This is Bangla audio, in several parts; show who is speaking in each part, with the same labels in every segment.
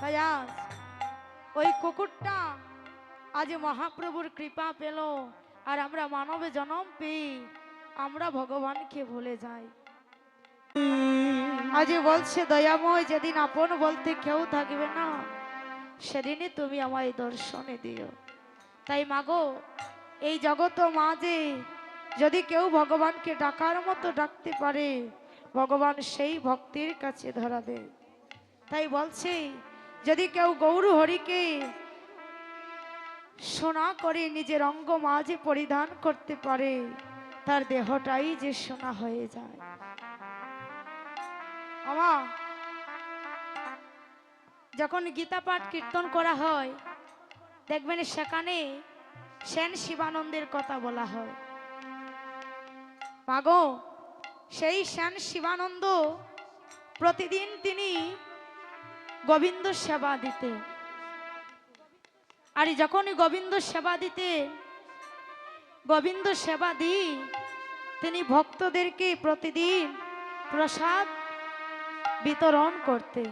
Speaker 1: তাই ওই কুকুরটা আজ মহাপ্রভুর কৃপা পেল আর আমরা মানবে জনম পেয়ে আমরা ভগবানকে ভুলে যাই। আজ বলছে, দয়াময়, যেদিন আপন বলতে কেউ থাকবে না, সেদিনই তুমি আমায় দর্শনে দিও। তাই মাগো, এই জগত মাঝে যদি কেউ ভগবানকে ডাকার মতো ডাকতে পারে, ভগবান সেই ভক্তির কাছে ধরা দেয়। তাই বলছে যদি কেউ গৌর হরিকে সোনা করে নিজের অঙ্গ মাঝে পরিধান করতে পারে, তার দেহটাই যে সোনা হয়ে যায়। আমা যখন গীতা পাঠ কীর্তন করা হয়, দেখবেন সেখানে সেন শিবানন্দের কথা বলা হয়। মাগো, সেই সেন শিবানন্দ প্রতিদিন তিনি গোবিন্দ সেবা দিতে। আর যখনই গোবিন্দ সেবা দিতে, গোবিন্দ সেবা দি তিনি ভক্তদেরকে প্রতিদিন প্রসাদ বিতরণ করতে।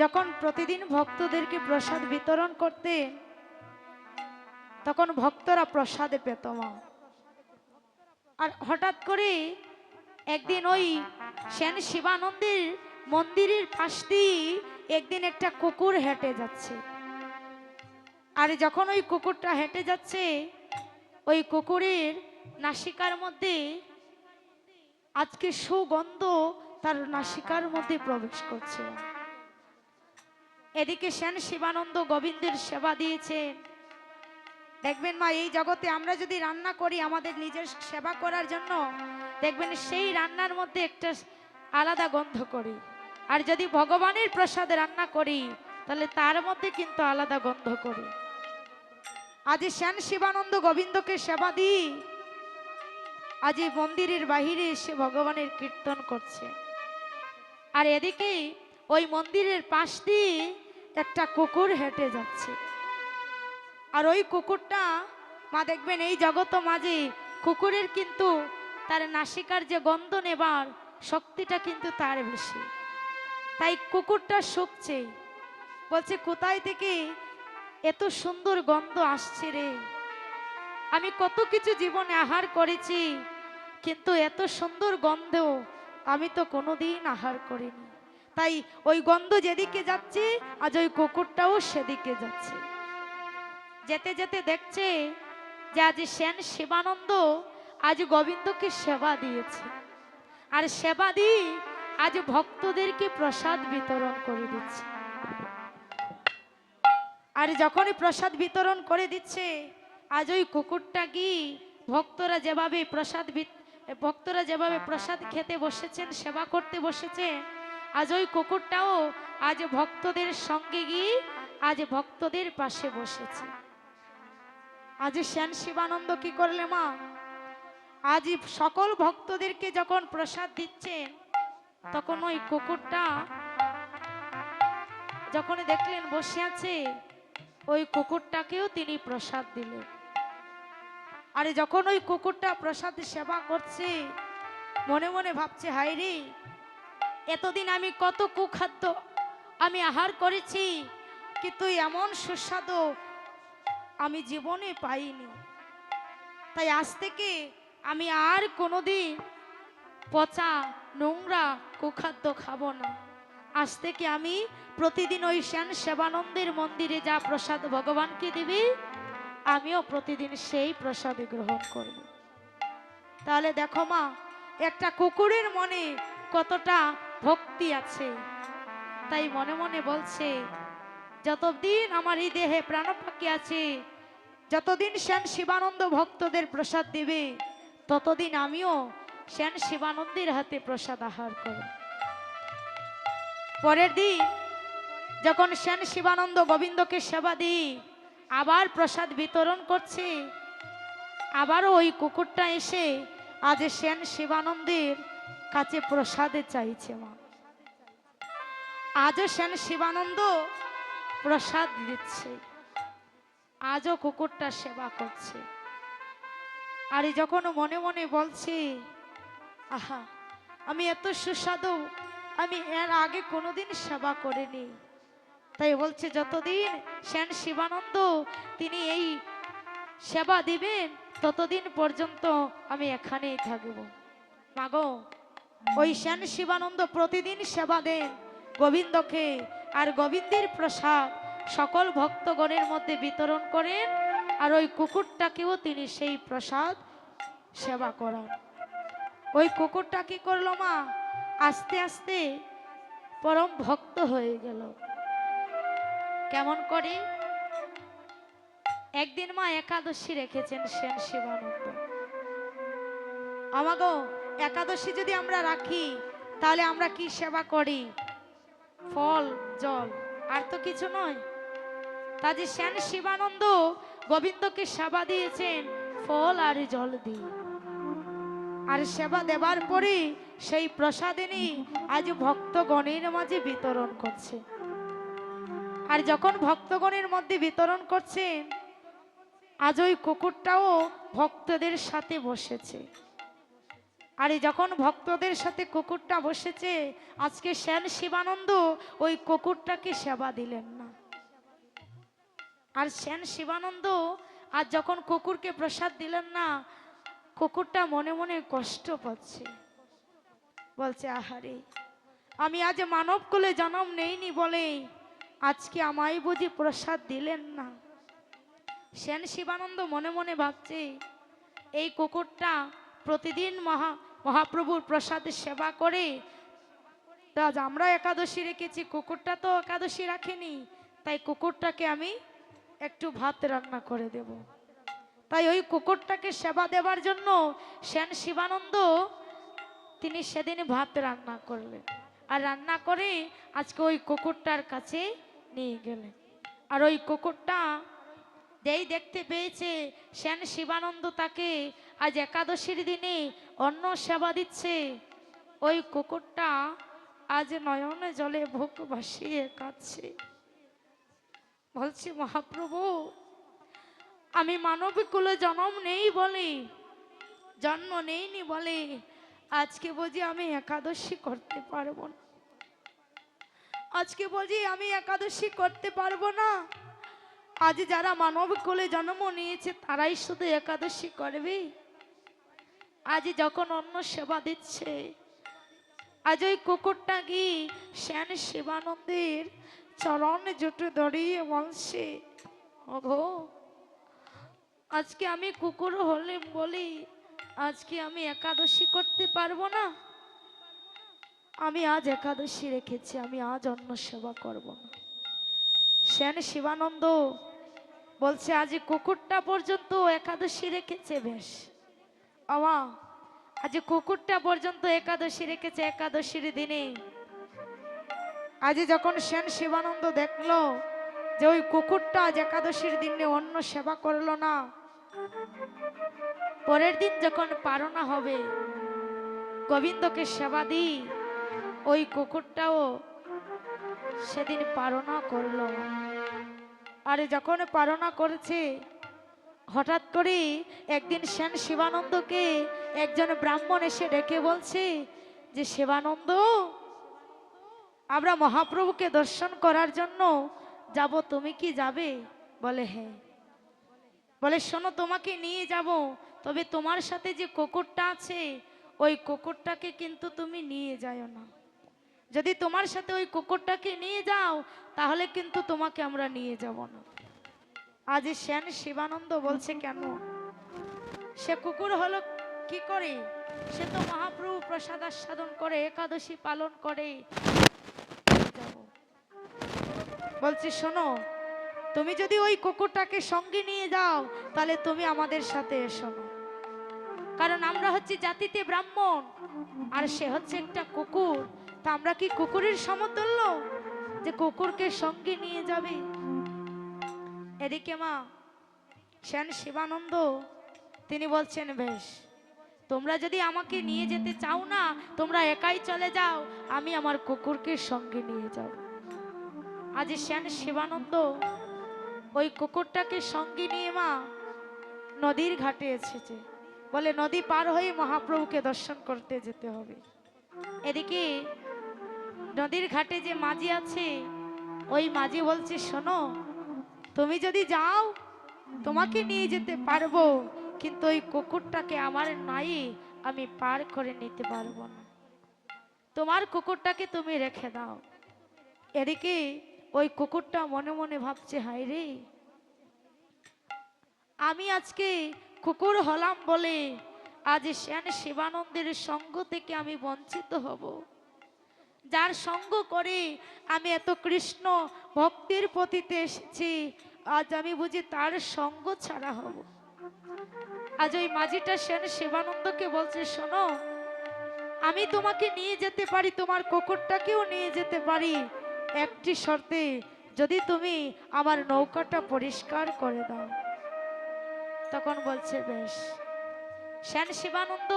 Speaker 1: যখন প্রতিদিন ভক্তদেরকে প্রসাদ বিতরণ করতে, তখন ভক্তরা প্রসাদে পেত মা আর হঠাৎ করে একদিন ওই সেন শিবানন্দের মন্দিরের পাশ দিয়ে একদিন একটা কুকুর হেঁটে যাচ্ছে। আর যখন ওই কুকুরটা হেঁটে যাচ্ছে, ওই কুকুরের নাসিকার মধ্যে আজকে সুগন্ধ তার নাসিকার মধ্যে প্রবেশ করছে। এদিকে সেন শিবানন্দ গোবিন্দের সেবা দিয়েছেন। দেখবেন মা, এই জগতে আমরা যদি রান্না করি আমাদের নিজের সেবা করার জন্য, দেখবেন সেই রান্নার মধ্যে একটা আলাদা গন্ধ করি। আর যদি ভগবানের প্রসাদ রান্না করি, তাহলে তার মধ্যে কিন্তু আলাদা গন্ধ করি। আজ শ্যান শিবানন্দ গোবিন্দকে সেবা দিই। আজ এই মন্দিরের বাহিরে এসে ভগবানের কীর্তন করছে। আর এদিকে ওই মন্দিরের পাশ দিয়ে একটা কুকুর হেঁটে যাচ্ছে। আর ওই কুকুরটা, মা দেখবেন এই জগত মাঝে কুকুরের কিন্তু তার নাসিকার যে গন্ধ নেবার শক্তিটা কিন্তু তার বেশি। তাই কুকুরটা শুকছে। বলছে, কোথায় থেকে এত সুন্দর গন্ধ আসছে রে? আমি কত কিছু জীবনে আহার করেছি, কিন্তু এত সুন্দর গন্ধ আমি তো কোনোদিন আহার করিনি। তাই ওই গন্ধ যেদিকে যাচ্ছে, আজ ওই কুকুরটাও সেদিকে যাচ্ছে। যেতে যেতে দেখছে যে আজ সেন শিবানন্দ আজ গোবিন্দকে সেবা দিয়েছে। আর সেবা দিয়ে আজ ভক্তদেরকে প্রসাদ বিতরণ করে দিচ্ছে। আর যখনই প্রসাদ বিতরণ করে দিচ্ছে, আজ ওই কুকুরটা কি? ভক্তরা যেভাবে প্রসাদ ভক্তরা যেভাবে প্রসাদ খেতে বসেছেন, সেবা করতে বসেছেন, আজ ওই কুকুরটাও আজ ভক্তদের সঙ্গে গিয়ে আজ ভক্তদের পাশে বসেছে। আজ শ্যান শিবানন্দ কি করলে মা? আজ সকল ভক্তদেরকে যখন প্রসাদ দিচ্ছেন তখন ওই কুকুরটা যখন দেখলেন বসে আছে, ওই কুকুরটাকেও তিনি প্রসাদ দিলেন। আরে যখন ওই কুকুরটা প্রসাদ সেবা করছে, মনে মনে ভাবছে হাই রে, এতদিন আমি কত কুখাদ্য আমি আহার করেছি কিন্তু এমন সুস্বাদু আমি জীবনে পাইনি। তাই আজ থেকে আমি আর কোনোদিন পচা নোংরা কুখাদ্য খাব না। আজ থেকে আমি প্রতিদিন ওই শ্যান সেবানন্দের মন্দিরে যা প্রসাদ ভগবানকে দিবি, আমিও প্রতিদিন সেই প্রসাদ গ্রহণ করব। তাহলে দেখো মা, একটা কুকুরের মনে কতটা ভক্তি আছে। তাই মনে মনে বলছে, যতদিন আমার এই দেহে প্রাণপাখি আছে, যতদিন শ্যান শিবানন্দ ভক্তদের প্রসাদ দেবে, ততদিন আমিও শ্যান শিবানন্দের হাতে প্রসাদ আহার করব পরের দিন যখন সেন শিবানন্দ গোবিন্দকে সেবা দিই আবার প্রসাদ বিতরণ করছে, আবারও ওই কুকুরটা এসে আজ সেন শিবানন্দের কাছে প্রসাদে চাইছে মা। আজও সেন শিবানন্দ প্রসাদ দিচ্ছে। আজও কুকুরটা সেবা করছে। আর যখন মনে মনে বলছি আহা, আমি এত সুস্বাদু, আমি এর আগে কোনোদিন সেবা করিনি। তাই বলছে, যতদিন সেন শিবানন্দ তিনি এই সেবা দিবেন, ততদিন পর্যন্ত আমি এখানেই থাকব। মাগো, ওই সেন শিবানন্দ প্রতিদিন সেবা দেন গোবিন্দকে, আর গোবিন্দের প্রসাদ সকল ভক্তগণের মধ্যে বিতরণ করেন, আর ওই কুকুরটাকেও তিনি সেই প্রসাদ সেবা করান। ওই কুকুরটা কি করল মা? আস্তে আস্তে পরম ভক্ত হয়ে গেল। কেমন করে? একদিন মা একাদশী রেখেছেন সেন শিবানন্দ। আমাগো, একাদশী যদি আমরা রাখি, তাহলে আমরা কি সেবা করি? ফল, জল, আর তো কিছু নয়। কাজে সেন শিবানন্দ গোবিন্দকে সেবা দিয়েছেন, ফল আর জল দিয়ে। আর সেবা দেবার পরে সেই প্রসাদিনী আজ ভক্তগণের মাঝে বিতরণ করছে। আর যখন ভক্তগণের মধ্যে বিতরণ করছেন আজ ওই কুকুরটাও ভক্তদের সাথে বসেছে। আর যখন ভক্তদের সাথে কুকুরটা বসেছে, আজকে শ্যান শিবানন্দ ওই কুকুরটাকে সেবা দিলেন না। আর সেন শিবানন্দ আর যখন কুকুরকে প্রসাদ দিলেন না কুকুরটা মনে মনে কষ্ট পাচ্ছে। বলছে, আহারে, আমি আজ মানব কুলে জন্ম নেইনি বলে আজকে আমায় বুঝি প্রসাদ দিলেন না। সেন শিবানন্দ মনে মনে ভাবছে, এই কুকুরটা প্রতিদিন মহা, মহাপ্রভুর প্রসাদে সেবা করে। আজ আমরা একাদশী রেখেছি, কুকুরটা তো একাদশী রাখেনি, তাই কুকুরটাকে আমি একটু ভাত রান্না করে দেব। তাই ওই কুকুরটাকে সেবা দেবার জন্য সেন শিবানন্দ তিনি সেদিন ভাত রান্না করলেন। আর রান্না করে আজকে ওই কুকুরটার কাছে নিয়ে গেলেন। আর ওই কুকুরটা যেই দেখতে পেয়েছে, সেন শিবানন্দ তাকে আজ একাদশীর দিনে অন্ন সেবা দিচ্ছে। ওই কুকুরটা আজ নয়নে জলে ভোগ ভাসিয়ে কাঁদছে। বলছি, মহাপ্রভু আমি মানব কুলে জন্ম নেই বলে, জন্ম নেইনি বলে আজকে বুঝি আমি একাদশী করতে পারব না। আজকে বুঝি আমি একাদশী করতে পারব না। আজ যারা মানব কোলে জন্ম নিয়েছে তারাই শুধু একাদশী করবে। আজ যখন অন্য সেবা দিচ্ছে, আজ ওই কুকুরটা কি শ্যান শিবানন্দের চরণ জুটে দাঁড়িয়ে বলছে, ওগো আজকে আমি কুকুর হলে বলি, আজকে আমি একাদশী করতে পারব না। আমি আজ একাদশী রেখেছি, আমি আজ অন্য সেবা করব না। সেন শিবানন্দ বলছে, আজ কুকুরটা পর্যন্ত একাদশী রেখেছে, বেশ। আমা আজ কুকুরটা পর্যন্ত একাদশী রেখেছে, একাদশীর দিনে। আজ যখন সেন শিবানন্দ দেখল যে ওই কুকুরটা আজ একাদশীর দিনে অন্য সেবা করল না। পরের দিন যখন পারনা হবে, গোবিন্দকে সেবা দিই, ওই কুকুরটাও সেদিন পারনা করল। আর যখন পারনা করেছে, হঠাৎ করে একদিন সেন শিবানন্দকে একজন ব্রাহ্মণ এসে ডেকে বলছে যে, শিবানন্দ, আমরা মহাপ্রভুকে দর্শন করার জন্য যাব, তুমি কি যাবে? বলে হ্যাঁ। বলে, শোনো, তোমাকে নিয়ে যাব, তবে তোমার সাথে যে কুকুরটা আছে, ওই কুকুরটাকে কিন্তু তুমি নিয়ে যাও না। যদি তোমার সাথে ওই কুকুরটাকে নিয়ে যাও, তাহলে কিন্তু তোমাকে আমরা নিয়ে যাব না। আজ শ্যান শিবানন্দ বলছে, কেন? সে কুকুর হলো কি করে? সে তো মহাপ্রভু প্রসাদ আস্বাদন করে, একাদশী পালন করে। বলছি, শোনো, তুমি যদি ওই কুকুরটাকে সঙ্গে নিয়ে যাও, তাহলে তুমি আমাদের সাথে এসো কারণ আমরা হচ্ছে জাতিতে ব্রাহ্মণ, আর সে হচ্ছে একটা কুকুর। তা আমরা কি কুকুরের সমতুল্য, যে কুকুরকে সঙ্গে নিয়ে যাবে? এদিকে মা, সেন শিবানন্দ, তিনি বলছেন, বেশ, তোমরা যদি আমাকে নিয়ে যেতে চাও না, তোমরা একাই চলে যাও, আমি আমার কুকুরকে সঙ্গে নিয়ে যাব। আজ সেন শিবানন্দ ওই কুকুরটাকে সঙ্গে নিয়ে মা নদীর ঘাটে এসেছে। বলে, নদী পার হয়ে মহাপ্রভুকে দর্শন করতে যেতে হবে। এদিকে নদীর ঘাটে যে মাঝি আছে, ওই মাঝি বলছে, শোনো, তুমি যদি যাও, তোমাকে নিয়ে যেতে পারব, কিন্তু ওই কুকুরটাকে আমার নাই আমি পার করে নিতে পারব না। তোমার কুকুরটাকে তুমি রেখে দাও। এদিকে ওই কুকুরটা মনে মনে ভাবছে হাই রে, আমি আজকে কুকুর হলাম বলে আজ শ্যান শিবানন্দের সঙ্গ থেকে আমি বঞ্চিত হব। যার সঙ্গ করে আমি এত কৃষ্ণ ভক্তির পতিতে এসেছি, আজ আমি বুঝি তার সঙ্গ ছাড়া হব। আজ ওই মাঝিটা সেন শিবানন্দকে বলছে, শোনো, আমি তোমাকে নিয়ে যেতে পারি, তোমার কুকুরটাকেও নিয়ে যেতে পারি একটি শর্তে যদি তুমি আমার নৌকাটা পরিষ্কার করে দাও। তখন বলছে, বেশ। শ্যান শিবানন্দ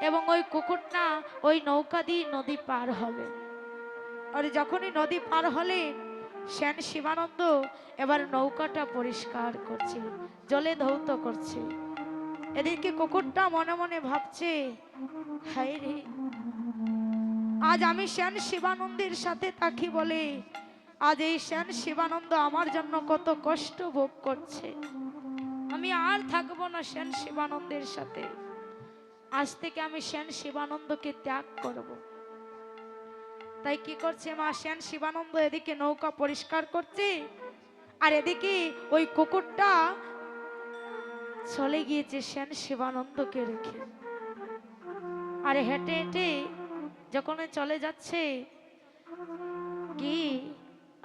Speaker 1: এবং ওই কুকুরটা ওই নৌকা দিয়ে নদী পার হবে। আর যখনই নদী পার হলে শ্যান শিবানন্দ এবার নৌকাটা পরিষ্কার করছে, জলে ধৌত করছে। এদিকে কুকুরটা মনে মনে ভাবছে হাই রে আজ আমি শ্যান শিবানন্দের সাথে থাকি বলে। আজ এই শ্যান শিবানন্দ আমার জন্য কত কষ্ট ভোগ করছে। আমি আর থাকব না শ্যান শিবানন্দের সাথে। আজ থেকে আমি শ্যান শিবানন্দকে ত্যাগ করব। তাই কি করছে মা? শ্যান শিবানন্দ এদিকে নৌকা পরিষ্কার করছে, আর এদিকে ওই কুকুরটা চলে গিয়েছে শ্যান শিবানন্দকে রেখে। আর হেঁটে হেঁটে যখন চলে যাচ্ছে, কি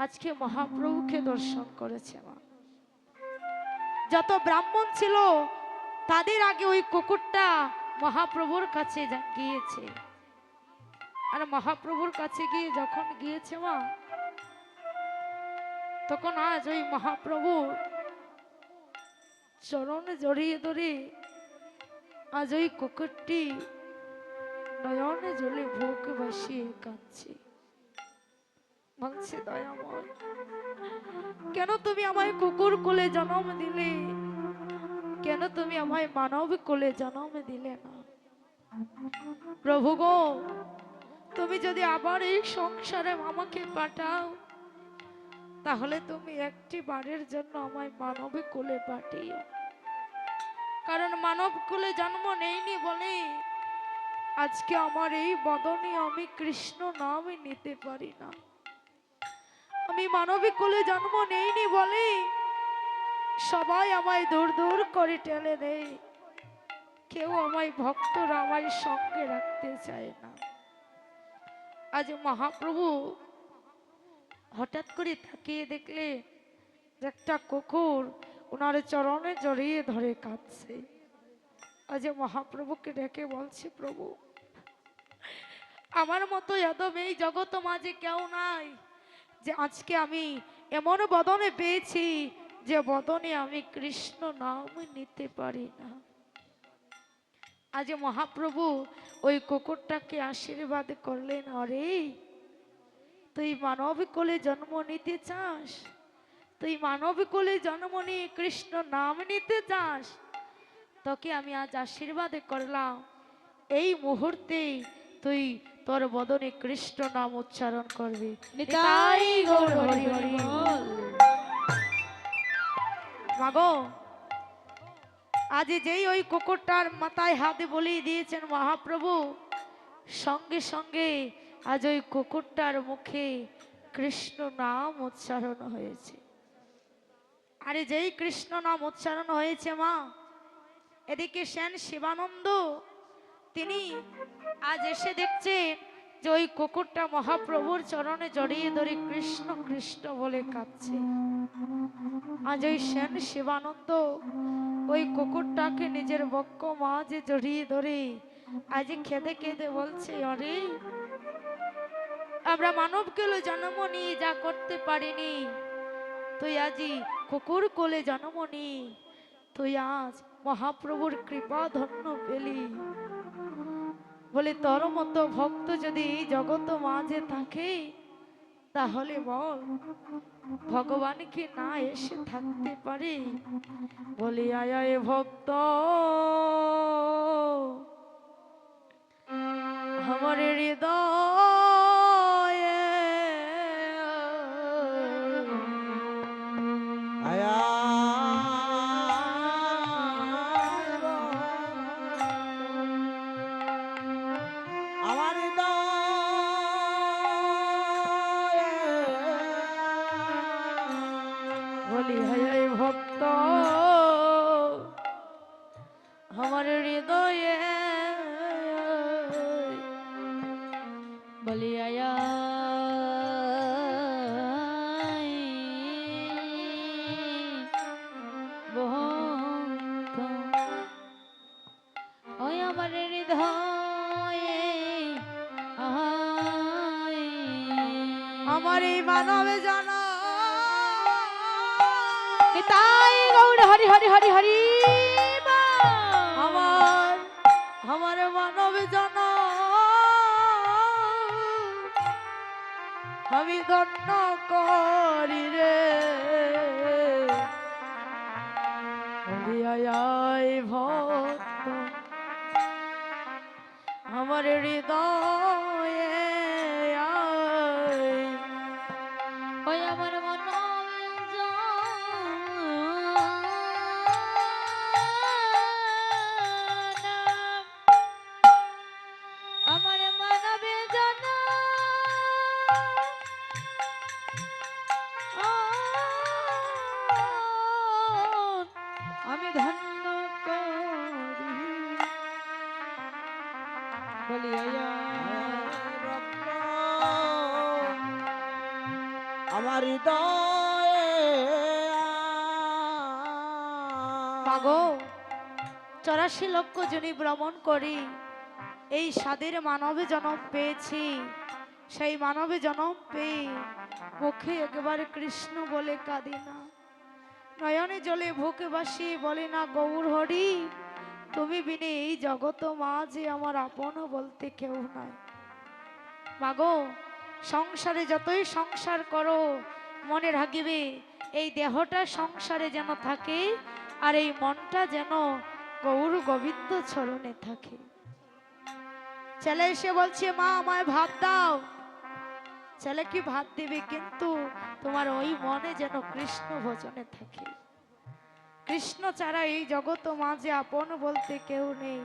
Speaker 1: আজকে মহাপ্রভুকে দর্শন করেছে মা। যত ব্রাহ্মণ ছিল, তাদের আগে ওই কুকুরটা মহাপ্রভুর কাছে গিয়েছে। আর মহাপ্রভুর কাছে গিয়ে যখন গিয়েছে মা, তখন আজ ওই মহাপ্রভু চরণে জড়িয়ে ধরে আজ ওই কুকুরটি নয়নে জলে ভোগ বসিয়ে কাঁদছে। বলছে, দয়াময়, কেন তুমি আমায় কুকুর কোলে জন্ম দিলে? কেন তুমি আমায় মানব কোলে জন্ম দিলে না? প্রভু গো, তুমি যদি আবার এই সংসারে আমাকে পাঠাও, তাহলে তুমি একটি বারের জন্য আমায় মানব কোলে পাঠিও। কারণ মানব কোলে জন্ম নেইনি বলে আজকে আমার এই বদনে আমি কৃষ্ণ নামই নিতে পারি না। আমি মানবিক কোলে জন্ম নেইনি বলে সবাই আমায় দূর দূর করে টেনে দেয়। কেউ আমায় ভক্তরা আমায় সঙ্গে রাখতে চায় না। আজ মহাপ্রভু হঠাৎ করে তাকিয়ে দেখলে একটা কুকুর ওনার চরণে জড়িয়ে ধরে কাঁদছে। আজ মহাপ্রভুকে ডেকে বলছে, প্রভু, আমার মতো যাদব এই জগৎ মাঝে কেউ নাই যে আজকে আমি এমন বদনে পেয়েছি যে বদনে আমি কৃষ্ণ নাম নিতে পারি না। আজ মহাপ্রভু ওই কুকুরটাকে আশীর্বাদ করলেন অরে তুই মানব কোলে জন্ম নিতে চাস? তুই মানব কোলে জন্ম নিয়ে কৃষ্ণ নাম নিতে চাস? তোকে আমি আজ আশীর্বাদ করলাম। এই মুহূর্তে তুই তোর বদনে কৃষ্ণ নাম উচ্চারণ করবি। আজ যেই ওই কুকুরটার মাথায় হাতে বলিয়ে দিয়েছেন মহাপ্রভু, সঙ্গে সঙ্গে আজ ওই কুকুরটার মুখে কৃষ্ণ নাম উচ্চারণ হয়েছে। আরে যেই কৃষ্ণ নাম উচ্চারণ হয়েছে মা এদিকে সেন শিবানন্দ, তিনি আজ এসে দেখছেন যে ওই কুকুরটা মহাপ্রভুর চরণে জড়িয়ে ধরে কৃষ্ণ কৃষ্ণ বলে কাঁদছে। আজ ওই সেন শিবানন্দ ওই কুকুরটাকে নিজের বক্ষ মাঝে জড়িয়ে ধরে আজ খেদে খেদে বলছে, অরে, আমরা মানব কেলো জন্ম নিয়ে যা করতে পারিনি, তুই আজই কুকুর কোলে জন্ম নি তুই আজ মহাপ্রভুর কৃপা ধন্য পেলি। বলে তোর মতো ভক্ত যদি এই জগত মাঝে থাকে, তাহলে বল ভগবানকে না এসে থাকতে পারে? বলি আয়, ভক্ত, আমার হৃদয় বলি আয়া আমার
Speaker 2: হৃদয়ে তাই হরি হরি হরি হরি।
Speaker 1: আমি গণ্য করি রে। ভক্ত। আমার হৃদয়ে চৌরাশি লক্ষ জনি ভ্রমণ করি, এই স্বাদের মানবে জনম পেয়েছি, সেই মানবে জনম পেয়ে মুখে একবার কৃষ্ণ বলে কাঁদি না। নয়নে জলে ভুকে বাসি বলে না, গৌর হরি, তুমি বিনে এই জগত মা যে আমার আপন বলতে কেউ নাই। মাগো, সংসারে যতই সংসার করো, মনে রাখিবে, এই দেহটা সংসারে যেন থাকে আর এই মনটা যেন গৌর গোবিন্দ চরণে থাকে। ছেলে এসে বলছে, মা, আমায় ভাত দাও। ছেলে কি ভাত দিবে? কিন্তু তোমার ওই মনে যেন কৃষ্ণ ভোজনে থাকে। কৃষ্ণ ছাড়া এই জগৎ যে আপন বলতে কেউ নেই।